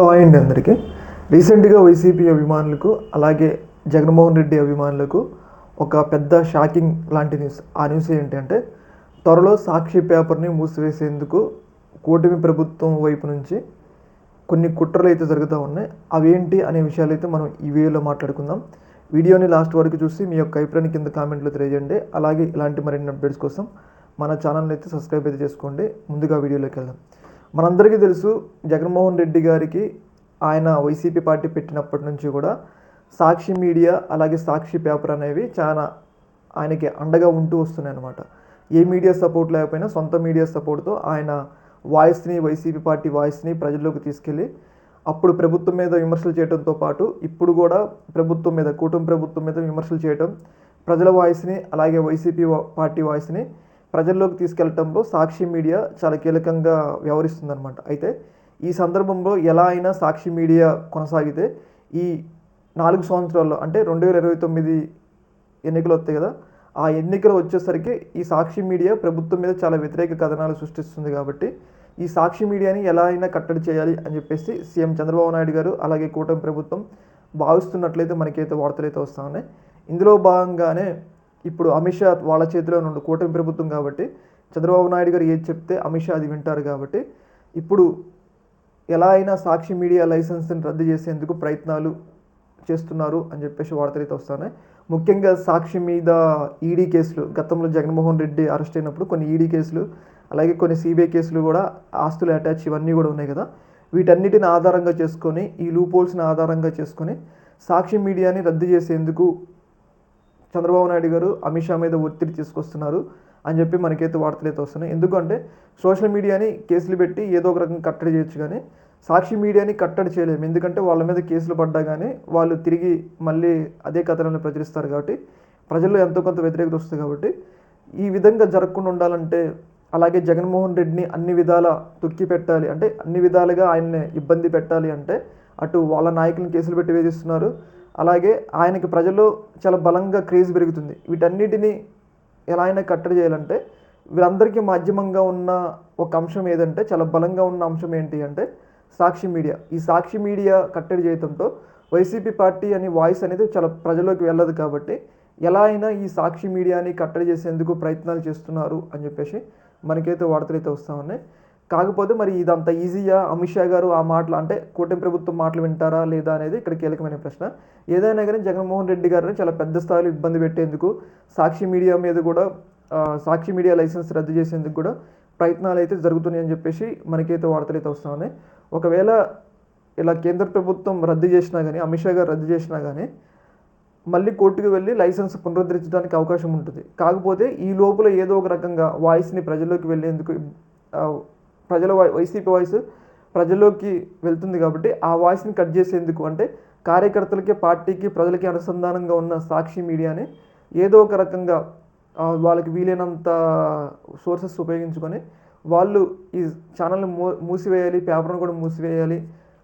Hello hi అండి అందరికీ. రీసెంట్గా వైసీపీ అభిమానులకు అలాగే జగన్మోహన్ రెడ్డి అభిమానులకు ఒక పెద్ద షాకింగ్ లాంటి న్యూస్ ఆ న్యూస్ ఏంటంటే త్వరలో సాక్షి పేపర్ని మూసివేసేందుకు కూటమి ప్రభుత్వం వైపు నుంచి కొన్ని కుట్రలు అయితే జరుగుతూ ఉన్నాయి. అవేంటి అనే విషయాలు అయితే మనం ఈ వీడియోలో మాట్లాడుకుందాం. వీడియోని లాస్ట్ వరకు చూసి మీ యొక్క అభిప్రాయాన్ని కింద కామెంట్లో తెలియజేయండి. అలాగే ఇలాంటి మరిన్ని అప్డేట్స్ కోసం మన ఛానల్ని అయితే సబ్స్క్రైబ్ అయితే చేసుకోండి. ముందుగా వీడియోలోకి వెళ్దాం. మనందరికీ తెలుసు జగన్మోహన్ రెడ్డి గారికి ఆయన వైసీపీ పార్టీ పెట్టినప్పటి నుంచి కూడా సాక్షి మీడియా అలాగే సాక్షి పేపర్ అనేవి చాలా ఆయనకి అండగా ఉంటూ వస్తున్నాయి అన్నమాట. ఏ మీడియా సపోర్ట్ లేకపోయినా సొంత మీడియా సపోర్ట్తో ఆయన వాయిస్ని వైసీపీ పార్టీ వాయిస్ని ప్రజల్లోకి తీసుకెళ్ళి అప్పుడు ప్రభుత్వం మీద విమర్శలు చేయడంతో పాటు ఇప్పుడు కూడా ప్రభుత్వం మీద కూటమి ప్రభుత్వం మీద విమర్శలు చేయడం ప్రజల వాయిస్ని అలాగే వైసీపీ పార్టీ వాయిస్ని ప్రజల్లోకి తీసుకెళ్ళటంలో సాక్షి మీడియా చాలా కీలకంగా వ్యవహరిస్తుందన్నమాట. అయితే ఈ సందర్భంలో ఎలా అయినా సాక్షి మీడియా కొనసాగితే ఈ నాలుగు సంవత్సరాల్లో అంటే రెండు వేల ఇరవై తొమ్మిది ఎన్నికలు వస్తాయి కదా ఆ ఎన్నికలు వచ్చేసరికి ఈ సాక్షి మీడియా ప్రభుత్వం మీద చాలా వ్యతిరేక కథనాలు సృష్టిస్తుంది కాబట్టి ఈ సాక్షి మీడియాని ఎలా అయినా కట్టడి చేయాలి అని చెప్పేసి సీఎం చంద్రబాబు నాయుడు గారు అలాగే కూటమి ప్రభుత్వం భావిస్తున్నట్లయితే మనకైతే వార్తలు అయితే వస్తూ ఉన్నాయి. ఇందులో భాగంగానే ఇప్పుడు అమిత్ షా వాళ్ళ చేతిలో నుండి కూటమి ప్రభుత్వం కాబట్టి చంద్రబాబు నాయుడు గారు ఏది చెప్తే అమిత్ షా అది వింటారు కాబట్టి ఇప్పుడు ఎలా అయినా సాక్షి మీడియా లైసెన్స్ని రద్దు చేసేందుకు ప్రయత్నాలు చేస్తున్నారు అని చెప్పేసి వార్తలు అయితే వస్తున్నాయి. ముఖ్యంగా సాక్షి మీద ఈడీ కేసులు గతంలో జగన్మోహన్ రెడ్డి అరెస్ట్ అయినప్పుడు కొన్ని ఈడీ కేసులు అలాగే కొన్ని సిబిఐ కేసులు కూడా ఆస్తులు అటాచ్ ఇవన్నీ కూడా ఉన్నాయి కదా. వీటన్నిటిని ఆధారంగా చేసుకొని ఈ లూపోల్స్ని ఆధారంగా చేసుకొని సాక్షి మీడియాని రద్దు చేసేందుకు చంద్రబాబు నాయుడు గారు అమిత్ షా మీద ఒత్తిడి తీసుకొస్తున్నారు అని చెప్పి మనకైతే వార్తలు అయితే వస్తున్నాయి. ఎందుకంటే సోషల్ మీడియాని కేసులు పెట్టి ఏదో ఒక రకంగా కట్టడి చేయొచ్చు కానీ సాక్షి మీడియాని కట్టడి చేయలేము. ఎందుకంటే వాళ్ళ మీద కేసులు పడ్డా కానీ వాళ్ళు తిరిగి మళ్ళీ అదే కథనాలను ప్రచురిస్తారు కాబట్టి ప్రజల్లో ఎంతో కొంత వ్యతిరేకత వస్తుంది కాబట్టి ఈ విధంగా జరగకుండా ఉండాలంటే అలాగే జగన్మోహన్ రెడ్డిని అన్ని విధాల తొక్కి పెట్టాలి. అంటే అన్ని విధాలుగా ఆయన్ని ఇబ్బంది పెట్టాలి అంటే అటు వాళ్ళ నాయకులను కేసులు పెట్టి వేధిస్తున్నారు. అలాగే ఆయనకి ప్రజల్లో చాలా బలంగా క్రేజ్ పెరుగుతుంది. వీటన్నిటిని ఎలా అయినా కట్టడి చేయాలంటే వీరందరికీ మాధ్యమంగా ఉన్న ఒక అంశం ఏదంటే చాలా బలంగా ఉన్న అంశం ఏంటి అంటే సాక్షి మీడియా. ఈ సాక్షి మీడియా కట్టడి చేయడంతో వైసీపీ పార్టీ అని వాయిస్ అనేది చాలా ప్రజల్లోకి వెళ్ళదు కాబట్టి ఎలా అయినా ఈ సాక్షి మీడియాని కట్టడి చేసేందుకు ప్రయత్నాలు చేస్తున్నారు అని చెప్పేసి మనకైతే వార్తలు అయితే వస్తూ ఉన్నాయి. కాకపోతే మరి ఇదంత ఈజీగా అమిత్ షా గారు ఆ మాటలు అంటే కూటమి ప్రభుత్వం మాటలు వింటారా లేదా అనేది ఇక్కడ కీలకమైన ప్రశ్న. ఏదైనా కానీ జగన్మోహన్ రెడ్డి గారిని చాలా పెద్ద స్థాయిలో ఇబ్బంది పెట్టేందుకు సాక్షి మీడియా మీద కూడా సాక్షి మీడియా లైసెన్స్ రద్దు చేసేందుకు కూడా ప్రయత్నాలు అయితే జరుగుతున్నాయి అని చెప్పేసి మనకైతే వార్తలు అయితే వస్తున్నాయి ఒకవేళ ఇలా కేంద్ర ప్రభుత్వం రద్దు చేసినా కానీ అమిత్ షా గారు రద్దు చేసినా కానీ మళ్ళీ కోర్టుకు వెళ్ళి లైసెన్స్ పునరుద్ధరించడానికి అవకాశం ఉంటుంది. కాకపోతే ఈ లోపల ఏదో ఒక రకంగా వాయిస్ని ప్రజల్లోకి వెళ్ళేందుకు ప్రజల వై- వైసీపీ వాయిస్ ప్రజల్లోకి వెళ్తుంది కాబట్టి ఆ వాయిస్ని కట్ చేసేందుకు అంటే కార్యకర్తలకి పార్టీకి ప్రజలకి అనుసంధానంగా ఉన్న సాక్షి మీడియాని ఏదో ఒక రకంగా వాళ్ళకి వీలైనంత సోర్సెస్ ఉపయోగించుకొని వాళ్ళు ఈ ఛానల్ని మూ మూసివేయాలి పేపర్ను కూడా మూసివేయాలి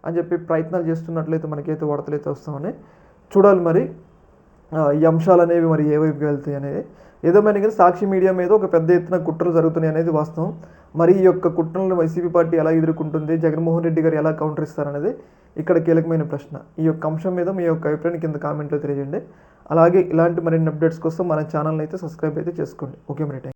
అని చెప్పి ప్రయత్నాలు చేస్తున్నట్లయితే మనకైతే వార్తలు అయితే వస్తామని చూడాలి మరి. ఈ అంశాలు అనేవి మరి ఏ వైపుకి వెళ్తాయి అనేది. ఏదేమైనా కానీ సాక్షి మీడియా మీద ఒక పెద్ద ఎత్తున కుట్రలు జరుగుతున్నాయి అనేది వాస్తవం. మరి ఈ యొక్క కుట్రలను వైసీపీ పార్టీ ఎలా ఎదుర్కొంటుంది జగన్మోహన్ రెడ్డి గారు ఎలా కౌంటర్ ఇస్తారనేది ఇక్కడ కీలకమైన ప్రశ్న. ఈ యొక్క అంశం మీద మీ యొక్క అభిప్రాయాన్ని కింద కామెంట్లో తెలియజేయండి. అలాగే ఇలాంటి మరిన్ని అప్డేట్స్ కోసం మన ఛానల్ని అయితే సబ్స్క్రైబ్ అయితే చేసుకోండి. ఓకే మరి